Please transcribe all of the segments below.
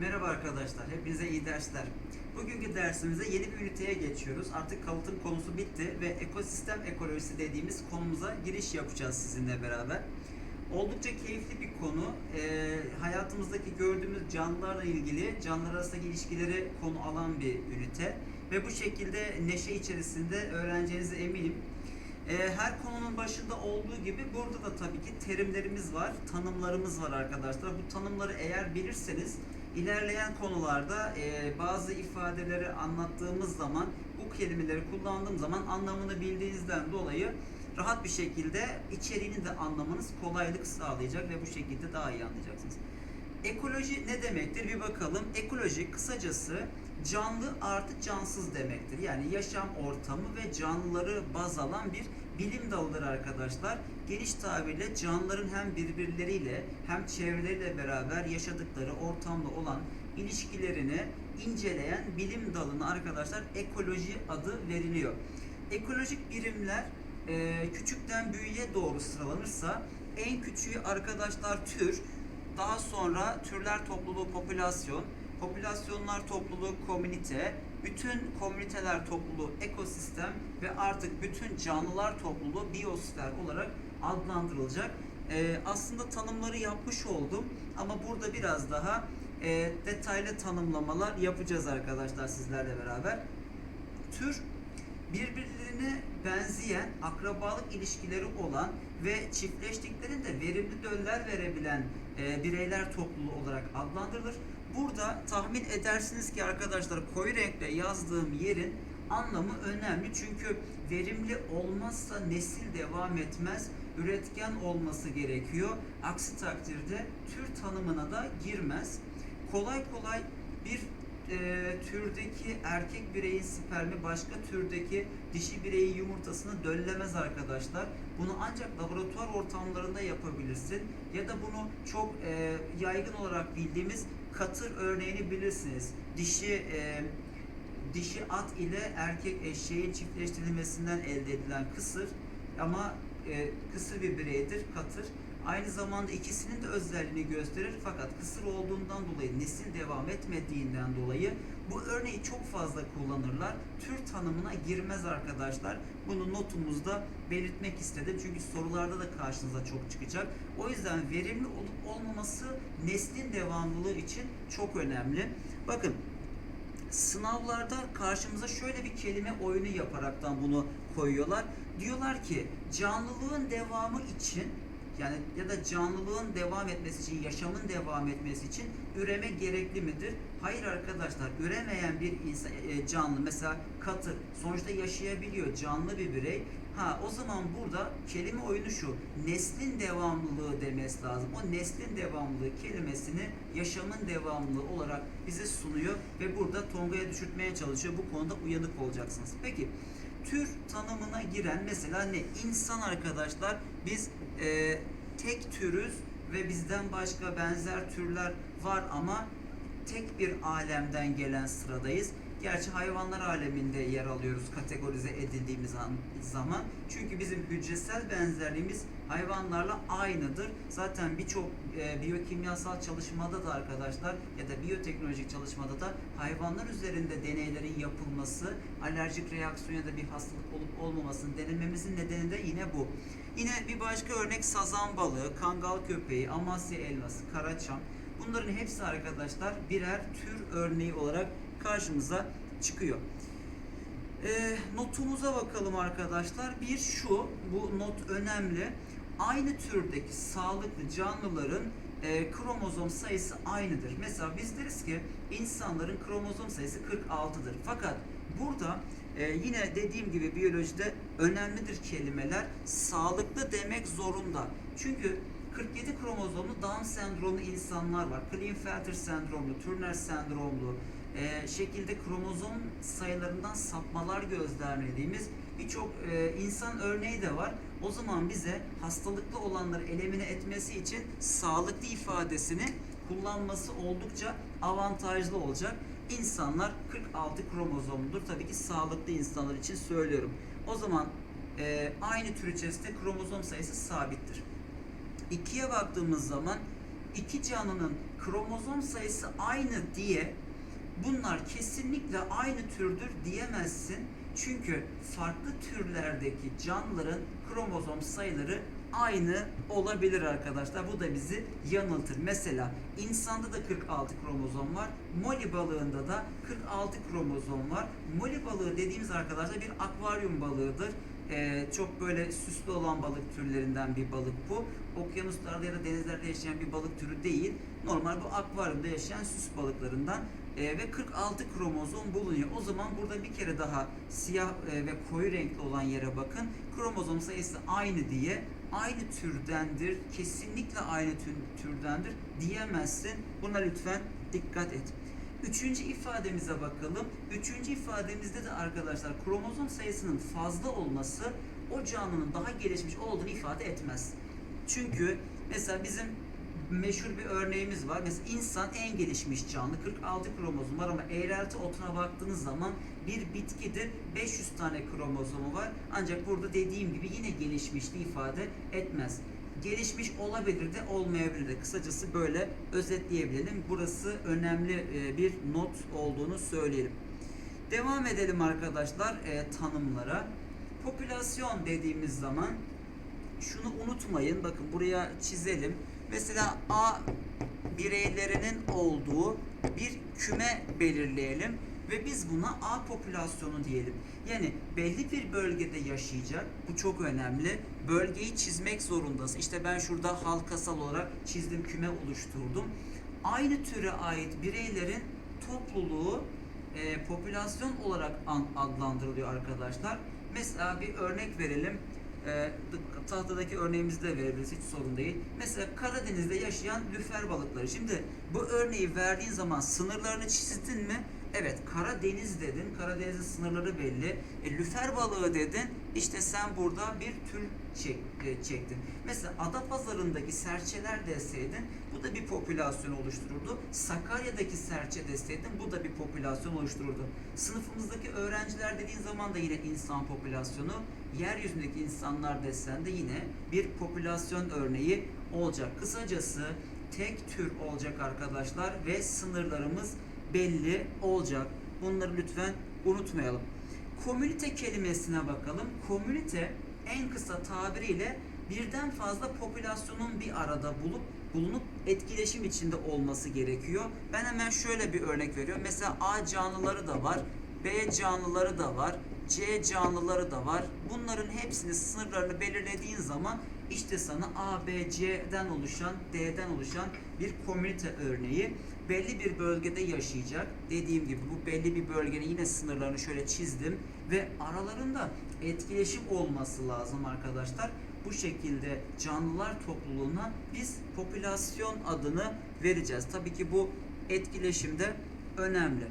Merhaba arkadaşlar, hepinize iyi dersler. Bugünkü dersimize yeni bir üniteye geçiyoruz. Artık kalıtım konusu bitti ve ekosistem ekolojisi dediğimiz konumuza giriş yapacağız sizinle beraber. Oldukça keyifli bir konu. Ee, hayatımızdaki gördüğümüz canlılarla ilgili canlılar arasındaki ilişkileri konu alan bir ünite. Ve bu şekilde neşe içerisinde öğreneceğinize eminim. Ee, her konunun başında olduğu gibi burada da tabii ki terimlerimiz var, tanımlarımız var arkadaşlar. Bu tanımları eğer bilirseniz ilerleyen konularda e, bazı ifadeleri anlattığımız zaman bu kelimeleri kullandığım zaman anlamını bildiğinizden dolayı rahat bir şekilde içeriğini de anlamanız kolaylık sağlayacak ve bu şekilde daha iyi anlayacaksınız. Ekoloji ne demektir bir bakalım. Ekoloji kısacası canlı artı cansız demektir. Yani yaşam ortamı ve canlıları baz alan bir bilim dalıdır arkadaşlar. Geniş tabirle canlıların hem birbirleriyle hem çevreleriyle beraber yaşadıkları ortamda olan ilişkilerini inceleyen bilim dalına arkadaşlar ekoloji adı veriliyor. Ekolojik birimler e, küçükten büyüğe doğru sıralanırsa en küçüğü arkadaşlar tür, daha sonra türler topluluğu popülasyon, popülasyonlar topluluğu komünite, bütün komüniteler topluluğu ekosistem ve artık bütün canlılar topluluğu biyosfer olarak adlandırılacak. Ee, aslında tanımları yapmış oldum ama burada biraz daha e, detaylı tanımlamalar yapacağız arkadaşlar sizlerle beraber. Tür birbirlerine benzeyen, akrabalık ilişkileri olan ve çiftleştiklerinde verimli döller verebilen e, bireyler topluluğu olarak adlandırılır. Burada tahmin edersiniz ki arkadaşlar koyu renkle yazdığım yerin anlamı önemli. Çünkü verimli olmazsa nesil devam etmez, üretken olması gerekiyor. Aksi takdirde tür tanımına da girmez. Kolay kolay bir e, türdeki erkek bireyin spermi başka türdeki dişi bireyin yumurtasını döllemez arkadaşlar. Bunu ancak laboratuvar ortamlarında yapabilirsin ya da bunu çok e, yaygın olarak bildiğimiz katır örneğini bilirsiniz. Dişi e, dişi at ile erkek eşeğin çiftleştirilmesinden elde edilen kısır ama e, kısır bir bireydir katır. Aynı zamanda ikisinin de özelliğini gösterir fakat kısır olduğundan dolayı nesil devam etmediğinden dolayı bu örneği çok fazla kullanırlar. Tür tanımına girmez arkadaşlar. Bunu notumuzda belirtmek istedim. Çünkü sorularda da karşınıza çok çıkacak. O yüzden verimli olup olmaması neslin devamlılığı için çok önemli. Bakın sınavlarda karşımıza şöyle bir kelime oyunu yaparaktan bunu koyuyorlar. Diyorlar ki canlılığın devamı için yani ya da canlılığın devam etmesi için, yaşamın devam etmesi için üreme gerekli midir? Hayır arkadaşlar, üremeyen bir insan, e, canlı mesela katı sonuçta yaşayabiliyor, canlı bir birey. Ha o zaman burada kelime oyunu şu, neslin devamlılığı demesi lazım. O neslin devamlılığı kelimesini yaşamın devamlılığı olarak bize sunuyor ve burada tongaya düşürtmeye çalışıyor. Bu konuda uyanık olacaksınız. Peki tür tanımına giren mesela ne? İnsan arkadaşlar biz e, tek türüz ve bizden başka benzer türler var ama tek bir alemden gelen sıradayız. Gerçi hayvanlar aleminde yer alıyoruz kategorize edildiğimiz an, zaman. Çünkü bizim hücresel benzerliğimiz hayvanlarla aynıdır. Zaten birçok e, biyokimyasal çalışmada da arkadaşlar ya da biyoteknolojik çalışmada da hayvanlar üzerinde deneylerin yapılması, alerjik reaksiyon ya da bir hastalık olup olmamasını denememizin nedeni de yine bu. Yine bir başka örnek sazan balığı, kangal köpeği, amasya elması, karaçam. Bunların hepsi arkadaşlar birer tür örneği olarak karşımıza çıkıyor. E, notumuza bakalım arkadaşlar. Bir şu, bu not önemli. Aynı türdeki sağlıklı canlıların e, kromozom sayısı aynıdır. Mesela biz deriz ki insanların kromozom sayısı 46'dır. Fakat burada e, yine dediğim gibi biyolojide önemlidir kelimeler. Sağlıklı demek zorunda. Çünkü 47 kromozomlu Down sendromlu insanlar var. Klinefelter sendromlu, Turner sendromlu, e, şekilde kromozom sayılarından sapmalar gözlemlediğimiz birçok e, insan örneği de var. O zaman bize hastalıklı olanları elemine etmesi için sağlıklı ifadesini kullanması oldukça avantajlı olacak. İnsanlar 46 kromozomludur. Tabii ki sağlıklı insanlar için söylüyorum. O zaman e, aynı tür içerisinde kromozom sayısı sabittir. İkiye baktığımız zaman iki canlının kromozom sayısı aynı diye bunlar kesinlikle aynı türdür diyemezsin. Çünkü farklı türlerdeki canlıların kromozom sayıları aynı olabilir arkadaşlar. Bu da bizi yanıltır. Mesela insanda da 46 kromozom var. Moli balığında da 46 kromozom var. Moli balığı dediğimiz arkadaşlar bir akvaryum balığıdır. Ee, çok böyle süslü olan balık türlerinden bir balık bu. Okyanuslarda ya da denizlerde yaşayan bir balık türü değil. Normal bu akvaryumda yaşayan süs balıklarından Ee, ve 46 kromozom bulunuyor. O zaman burada bir kere daha siyah e, ve koyu renkli olan yere bakın. Kromozom sayısı aynı diye aynı türdendir, kesinlikle aynı tür- türdendir diyemezsin. Buna lütfen dikkat et. Üçüncü ifademize bakalım. Üçüncü ifademizde de arkadaşlar kromozom sayısının fazla olması o canlının daha gelişmiş olduğunu ifade etmez. Çünkü mesela bizim meşhur bir örneğimiz var. Mesela insan en gelişmiş canlı 46 kromozom var ama eğrelti otuna baktığınız zaman bir bitkidir 500 tane kromozomu var. Ancak burada dediğim gibi yine gelişmişliği ifade etmez. Gelişmiş olabilir de olmayabilir de. Kısacası böyle özetleyebilelim. Burası önemli e, bir not olduğunu söyleyelim. Devam edelim arkadaşlar e, tanımlara. Popülasyon dediğimiz zaman şunu unutmayın. Bakın buraya çizelim. Mesela A bireylerinin olduğu bir küme belirleyelim ve biz buna A popülasyonu diyelim. Yani belli bir bölgede yaşayacak. Bu çok önemli. Bölgeyi çizmek zorundasın. İşte ben şurada halkasal olarak çizdim, küme oluşturdum. Aynı türe ait bireylerin topluluğu e, popülasyon olarak an- adlandırılıyor arkadaşlar. Mesela bir örnek verelim. E, tahtadaki örneğimizi de verebiliriz hiç sorun değil. Mesela Karadeniz'de yaşayan lüfer balıkları. Şimdi bu örneği verdiğin zaman sınırlarını çizdin mi? Evet Karadeniz dedin. Karadeniz'in sınırları belli. E, lüfer balığı dedin. İşte sen burada bir tür çek, e, çektin. Mesela Adapazarı'ndaki serçeler deseydin bu da bir popülasyon oluştururdu. Sakarya'daki serçe deseydin bu da bir popülasyon oluştururdu. Sınıfımızdaki öğrenciler dediğin zaman da yine insan popülasyonu. Yeryüzündeki insanlar desen de yine bir popülasyon örneği olacak. Kısacası tek tür olacak arkadaşlar ve sınırlarımız belli olacak. Bunları lütfen unutmayalım. Komünite kelimesine bakalım. Komünite en kısa tabiriyle birden fazla popülasyonun bir arada bulup bulunup etkileşim içinde olması gerekiyor. Ben hemen şöyle bir örnek veriyorum. Mesela A canlıları da var, B canlıları da var, C canlıları da var. Bunların hepsini sınırlarını belirlediğin zaman işte sana A, B, C'den oluşan, D'den oluşan bir komünite örneği belli bir bölgede yaşayacak. Dediğim gibi bu belli bir bölgenin yine sınırlarını şöyle çizdim ve aralarında etkileşim olması lazım arkadaşlar. Bu şekilde canlılar topluluğuna biz popülasyon adını vereceğiz. Tabii ki bu etkileşimde önemli.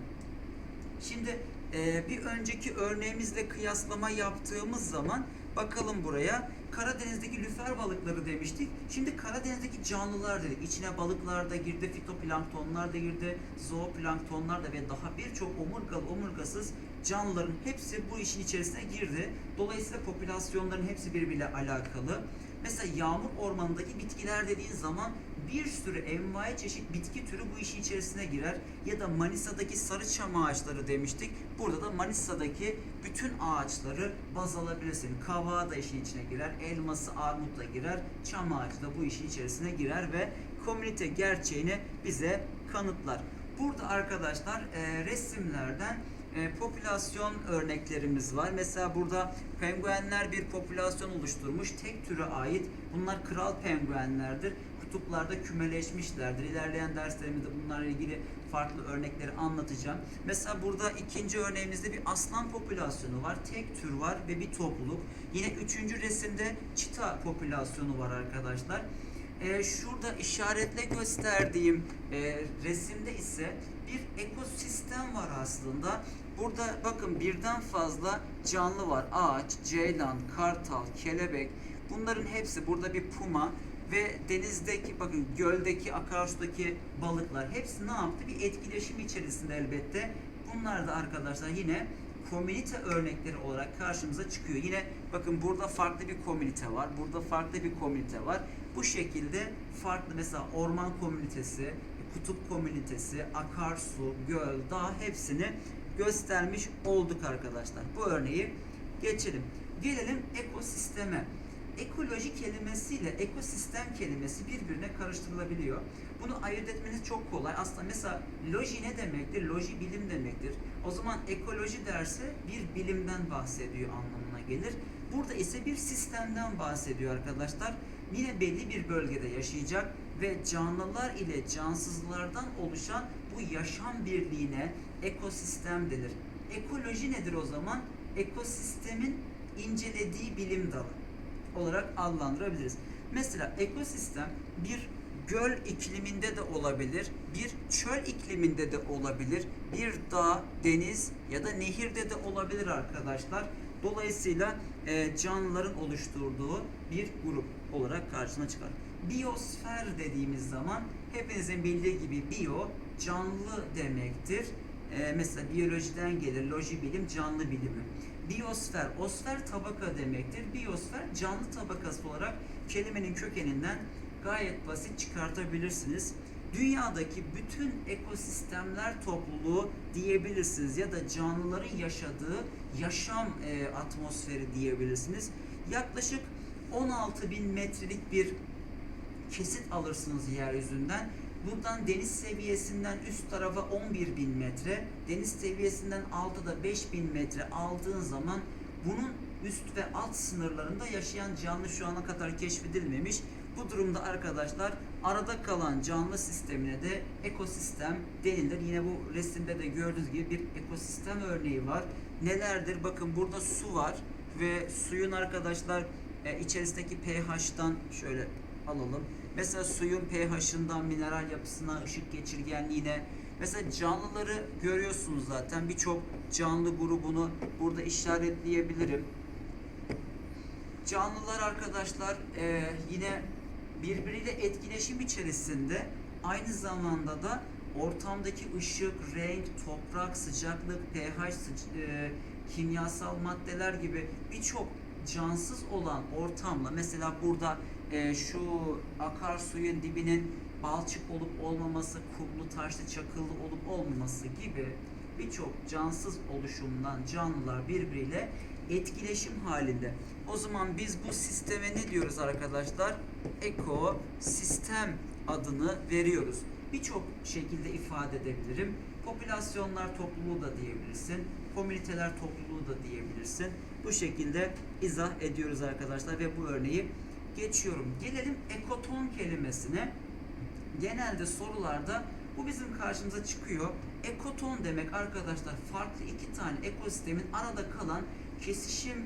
Şimdi e, bir önceki örneğimizle kıyaslama yaptığımız zaman bakalım buraya Karadeniz'deki lüfer balıkları demiştik. Şimdi Karadeniz'deki canlılar dedik. İçine balıklar da girdi, fitoplanktonlar da girdi, zooplanktonlar da ve daha birçok omurgalı omurgasız canlıların hepsi bu işin içerisine girdi. Dolayısıyla popülasyonların hepsi birbiriyle alakalı. Mesela yağmur ormanındaki bitkiler dediğin zaman bir sürü envai çeşit bitki türü bu işin içerisine girer. Ya da Manisa'daki sarı çam ağaçları demiştik. Burada da Manisa'daki bütün ağaçları baz alabilirsin. Kavağı da işin içine girer. Elması, armut da girer. Çam ağacı da bu işin içerisine girer ve komünite gerçeğini bize kanıtlar. Burada arkadaşlar e, resimlerden e, popülasyon örneklerimiz var. Mesela burada penguenler bir popülasyon oluşturmuş. Tek türe ait. Bunlar kral penguenlerdir. Kutuplarda kümeleşmişlerdir. İlerleyen derslerimizde bunlarla ilgili farklı örnekleri anlatacağım. Mesela burada ikinci örneğimizde bir aslan popülasyonu var. Tek tür var ve bir topluluk. Yine üçüncü resimde çita popülasyonu var arkadaşlar. Ee, şurada işaretle gösterdiğim e, resimde ise bir ekosistem var aslında. Burada bakın birden fazla canlı var. Ağaç, ceylan, kartal, kelebek. Bunların hepsi burada bir puma ve denizdeki bakın göldeki akarsudaki balıklar hepsi ne yaptı? Bir etkileşim içerisinde elbette. Bunlar da arkadaşlar yine komünite örnekleri olarak karşımıza çıkıyor. Yine bakın burada farklı bir komünite var. Burada farklı bir komünite var. Bu şekilde farklı mesela orman komünitesi, kutup komünitesi, akarsu, göl, dağ hepsini göstermiş olduk arkadaşlar. Bu örneği geçelim. Gelelim ekosisteme. Ekoloji kelimesiyle ekosistem kelimesi birbirine karıştırılabiliyor. Bunu ayırt etmeniz çok kolay. Aslında mesela loji ne demektir? Loji bilim demektir. O zaman ekoloji dersi bir bilimden bahsediyor anlamına gelir. Burada ise bir sistemden bahsediyor arkadaşlar. Yine belli bir bölgede yaşayacak ve canlılar ile cansızlardan oluşan bu yaşam birliğine ekosistem denir. Ekoloji nedir o zaman? Ekosistemin incelediği bilim dalı olarak adlandırabiliriz. Mesela ekosistem bir göl ikliminde de olabilir, bir çöl ikliminde de olabilir, bir dağ, deniz ya da nehirde de olabilir arkadaşlar. Dolayısıyla e, canlıların oluşturduğu bir grup olarak karşına çıkar. Biyosfer dediğimiz zaman hepinizin bildiği gibi biyo canlı demektir. E, mesela biyolojiden gelir, loji bilim canlı bilimi. Biyosfer, osfer tabaka demektir. Biyosfer canlı tabakası olarak kelimenin kökeninden gayet basit çıkartabilirsiniz. Dünyadaki bütün ekosistemler topluluğu diyebilirsiniz ya da canlıların yaşadığı yaşam e, atmosferi diyebilirsiniz. Yaklaşık 16 bin metrelik bir kesit alırsınız yeryüzünden. Buradan deniz seviyesinden üst tarafa 11 bin metre, deniz seviyesinden alta da 5 bin metre aldığın zaman bunun üst ve alt sınırlarında yaşayan canlı şu ana kadar keşfedilmemiş. Bu durumda arkadaşlar arada kalan canlı sistemine de ekosistem denilir. Yine bu resimde de gördüğünüz gibi bir ekosistem örneği var. Nelerdir? Bakın burada su var ve suyun arkadaşlar e, içerisindeki pH'tan şöyle alalım. Mesela suyun pH'ından mineral yapısına, ışık geçirgenliğine Mesela canlıları görüyorsunuz zaten. Birçok canlı grubunu burada işaretleyebilirim. Canlılar arkadaşlar e, yine birbiriyle etkileşim içerisinde aynı zamanda da ortamdaki ışık, renk, toprak, sıcaklık, pH, e, kimyasal maddeler gibi birçok cansız olan ortamla mesela burada e, şu akarsuyun dibinin balçık olup olmaması, kumlu, taşlı, çakıllı olup olmaması gibi birçok cansız oluşumdan canlılar birbiriyle etkileşim halinde. O zaman biz bu sisteme ne diyoruz arkadaşlar? Ekosistem adını veriyoruz. Birçok şekilde ifade edebilirim. Popülasyonlar topluluğu da diyebilirsin. Komüniteler topluluğu da diyebilirsin. Bu şekilde izah ediyoruz arkadaşlar ve bu örneği geçiyorum. Gelelim ekoton kelimesine. Genelde sorularda bu bizim karşımıza çıkıyor. Ekoton demek arkadaşlar farklı iki tane ekosistemin arada kalan kesişim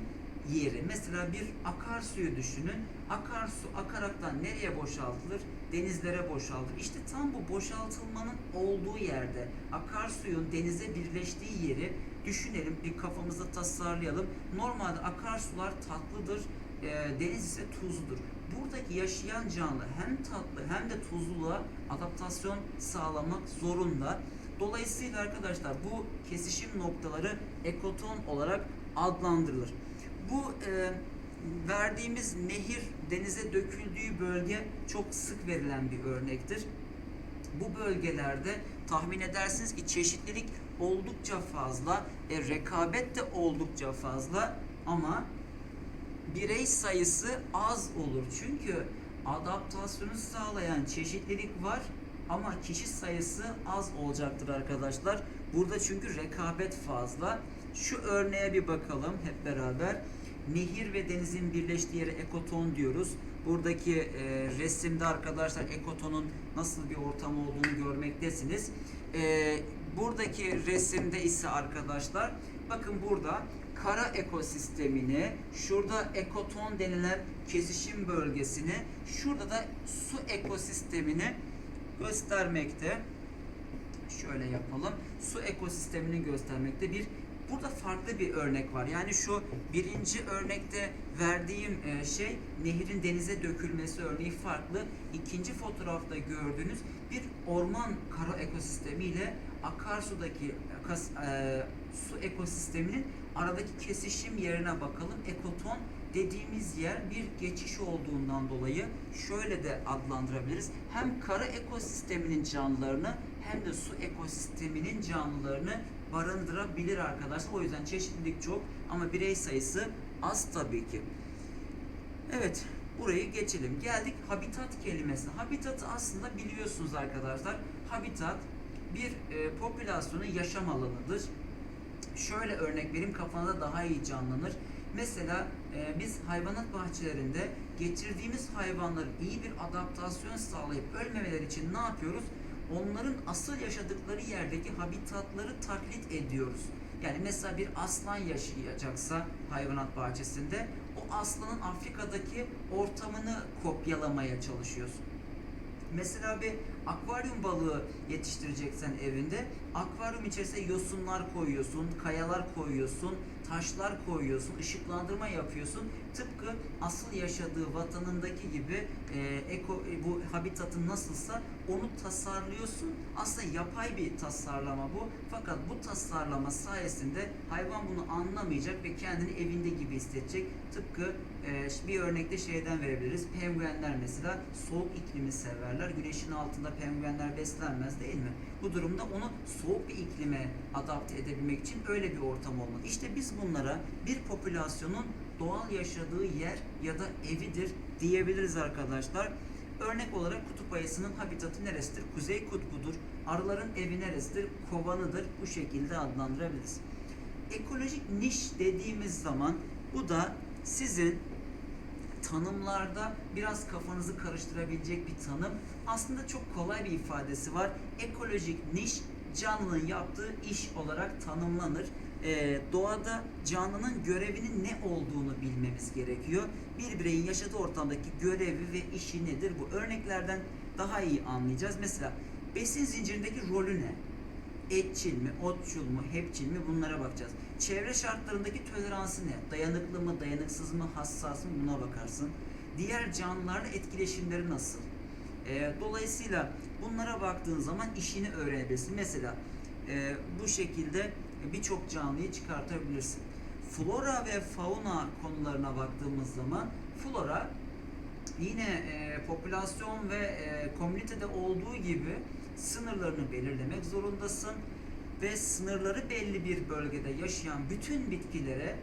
yeri. Mesela bir akarsuyu düşünün. Akarsu akaraktan nereye boşaltılır? Denizlere boşaltılır. İşte tam bu boşaltılmanın olduğu yerde akarsuyun denize birleştiği yeri düşünelim. Bir kafamızda tasarlayalım. Normalde akarsular tatlıdır. E, deniz ise tuzludur. Buradaki yaşayan canlı hem tatlı hem de tuzluluğa adaptasyon sağlamak zorunda. Dolayısıyla arkadaşlar bu kesişim noktaları ekoton olarak adlandırılır. Bu e, verdiğimiz nehir denize döküldüğü bölge çok sık verilen bir örnektir. Bu bölgelerde tahmin edersiniz ki çeşitlilik oldukça fazla, e, rekabet de oldukça fazla ama birey sayısı az olur. Çünkü adaptasyonu sağlayan çeşitlilik var ama kişi sayısı az olacaktır arkadaşlar. Burada çünkü rekabet fazla. Şu örneğe bir bakalım hep beraber. Nehir ve denizin birleştiği yere ekoton diyoruz. Buradaki e, resimde arkadaşlar ekotonun nasıl bir ortam olduğunu görmektesiniz. E, buradaki resimde ise arkadaşlar bakın burada kara ekosistemini, şurada ekoton denilen kesişim bölgesini, şurada da su ekosistemini göstermekte. Şöyle yapalım. Su ekosistemini göstermekte bir Burada farklı bir örnek var. Yani şu birinci örnekte verdiğim e, şey nehirin denize dökülmesi örneği farklı. İkinci fotoğrafta gördüğünüz bir orman kara ekosistemi ile akarsudaki akas, e, su ekosisteminin aradaki kesişim yerine bakalım. Ekoton dediğimiz yer bir geçiş olduğundan dolayı şöyle de adlandırabiliriz. Hem kara ekosisteminin canlılarını hem de su ekosisteminin canlılarını barındırabilir arkadaşlar. O yüzden çeşitlilik çok ama birey sayısı az tabii ki. Evet, burayı geçelim. Geldik habitat kelimesine. Habitatı aslında biliyorsunuz arkadaşlar. Habitat bir e, popülasyonun yaşam alanıdır. Şöyle örnek vereyim kafanızda daha iyi canlanır. Mesela e, biz hayvanat bahçelerinde getirdiğimiz hayvanların iyi bir adaptasyon sağlayıp ölmemeleri için ne yapıyoruz? Onların asıl yaşadıkları yerdeki habitatları taklit ediyoruz. Yani mesela bir aslan yaşayacaksa hayvanat bahçesinde o aslanın Afrika'daki ortamını kopyalamaya çalışıyorsun. Mesela bir akvaryum balığı yetiştireceksen evinde akvaryum içerisine yosunlar koyuyorsun, kayalar koyuyorsun, taşlar koyuyorsun, ışıklandırma yapıyorsun. Tıpkı asıl yaşadığı vatanındaki gibi e, eko e, bu habitatın nasılsa onu tasarlıyorsun. Aslında yapay bir tasarlama bu. Fakat bu tasarlama sayesinde hayvan bunu anlamayacak ve kendini evinde gibi hissedecek. Tıpkı e, bir örnekte şeyden verebiliriz. Penguenler mesela soğuk iklimi severler. Güneşin altında penguenler beslenmez değil mi? Bu durumda onu soğuk bir iklime adapte edebilmek için öyle bir ortam olmalı. İşte biz bunlara bir popülasyonun doğal yaşadığı yer ya da evidir diyebiliriz arkadaşlar. Örnek olarak kutup ayısının habitatı neresidir? Kuzey kutbudur. Arıların evi neresidir? Kovanıdır. Bu şekilde adlandırabiliriz. Ekolojik niş dediğimiz zaman bu da sizin tanımlarda biraz kafanızı karıştırabilecek bir tanım. Aslında çok kolay bir ifadesi var. Ekolojik niş canlının yaptığı iş olarak tanımlanır. Ee, doğada canlının görevinin ne olduğunu bilmemiz gerekiyor. Bir bireyin yaşadığı ortamdaki görevi ve işi nedir? Bu örneklerden daha iyi anlayacağız. Mesela besin zincirindeki rolü ne? Etçil mi, otçul mu, hepçil mi bunlara bakacağız. Çevre şartlarındaki toleransı ne? Dayanıklı mı, dayanıksız mı, hassas mı buna bakarsın. Diğer canlılarla etkileşimleri nasıl? Ee, dolayısıyla bunlara baktığın zaman işini öğrenebilirsin. Mesela e, bu şekilde birçok canlıyı çıkartabilirsin. Flora ve fauna konularına baktığımız zaman flora yine e, popülasyon ve e, komünitede olduğu gibi sınırlarını belirlemek zorundasın ve sınırları belli bir bölgede yaşayan bütün bitkilere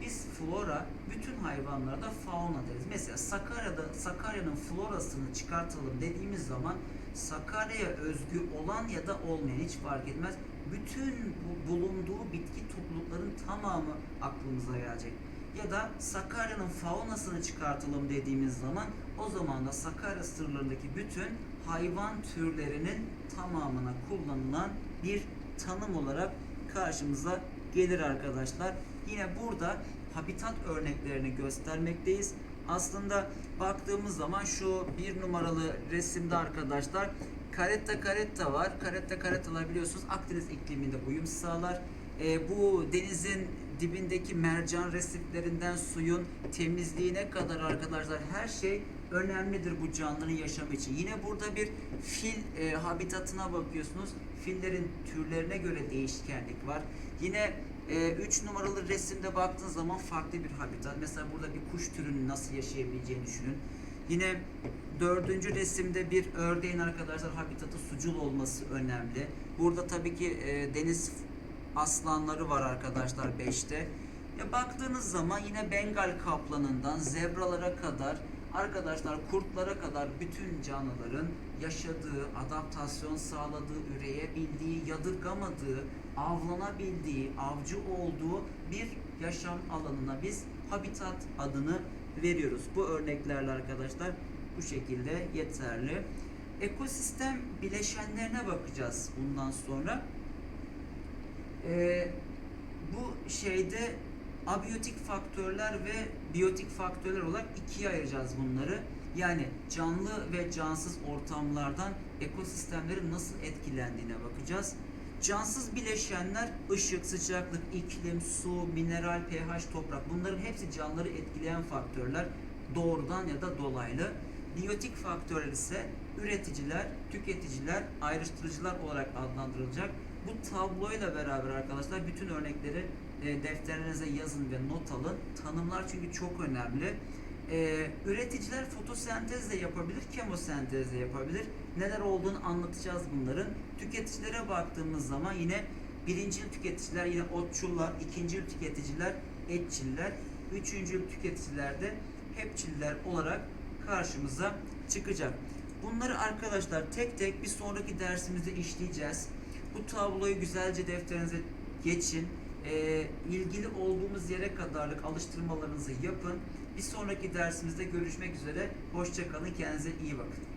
biz flora, bütün hayvanlara da fauna deriz. Mesela Sakarya'da Sakarya'nın florasını çıkartalım dediğimiz zaman Sakarya'ya özgü olan ya da olmayan hiç fark etmez. Bütün bu bulunduğu bitki toplulukların tamamı aklımıza gelecek. Ya da Sakarya'nın faunasını çıkartalım dediğimiz zaman o zaman da Sakarya sınırlarındaki bütün hayvan türlerinin tamamına kullanılan bir tanım olarak karşımıza gelir arkadaşlar. Yine burada habitat örneklerini göstermekteyiz. Aslında baktığımız zaman şu bir numaralı resimde arkadaşlar karetta karetta var. Karetta karettalar biliyorsunuz Akdeniz ikliminde uyum sağlar. Ee, bu denizin dibindeki mercan resiflerinden suyun temizliğine kadar arkadaşlar her şey önemlidir bu canlının yaşamı için. Yine burada bir fil e, habitatına bakıyorsunuz. Fillerin türlerine göre değişkenlik var. Yine 3 numaralı resimde baktığınız zaman farklı bir habitat. Mesela burada bir kuş türünün nasıl yaşayabileceğini düşünün. Yine dördüncü resimde bir ördeğin arkadaşlar habitatı sucul olması önemli. Burada tabii ki e, deniz aslanları var arkadaşlar 5'te. Ya baktığınız zaman yine Bengal kaplanından zebralara kadar arkadaşlar kurtlara kadar bütün canlıların yaşadığı, adaptasyon sağladığı, üreyebildiği, yadırgamadığı, avlanabildiği, avcı olduğu bir yaşam alanına biz habitat adını veriyoruz. Bu örneklerle arkadaşlar bu şekilde yeterli. Ekosistem bileşenlerine bakacağız bundan sonra. Ee, bu şeyde abiyotik faktörler ve biyotik faktörler olarak ikiye ayıracağız bunları. Yani canlı ve cansız ortamlardan ekosistemlerin nasıl etkilendiğine bakacağız. Cansız bileşenler ışık, sıcaklık, iklim, su, mineral, pH, toprak bunların hepsi canlıları etkileyen faktörler doğrudan ya da dolaylı. Biyotik faktörler ise üreticiler, tüketiciler, ayrıştırıcılar olarak adlandırılacak. Bu tabloyla beraber arkadaşlar bütün örnekleri e, defterlerinize yazın ve not alın. Tanımlar çünkü çok önemli. E, üreticiler fotosentez de yapabilir, kemosentez de yapabilir. Neler olduğunu anlatacağız bunların. Tüketicilere baktığımız zaman yine birinci tüketiciler yine otçullar, ikinci tüketiciler etçiller, üçüncü tüketiciler de hepçiller olarak karşımıza çıkacak. Bunları arkadaşlar tek tek bir sonraki dersimizde işleyeceğiz. Bu tabloyu güzelce defterinize geçin. Ee, ilgili olduğumuz yere kadarlık alıştırmalarınızı yapın. Bir sonraki dersimizde görüşmek üzere. Hoşçakalın. Kendinize iyi bakın.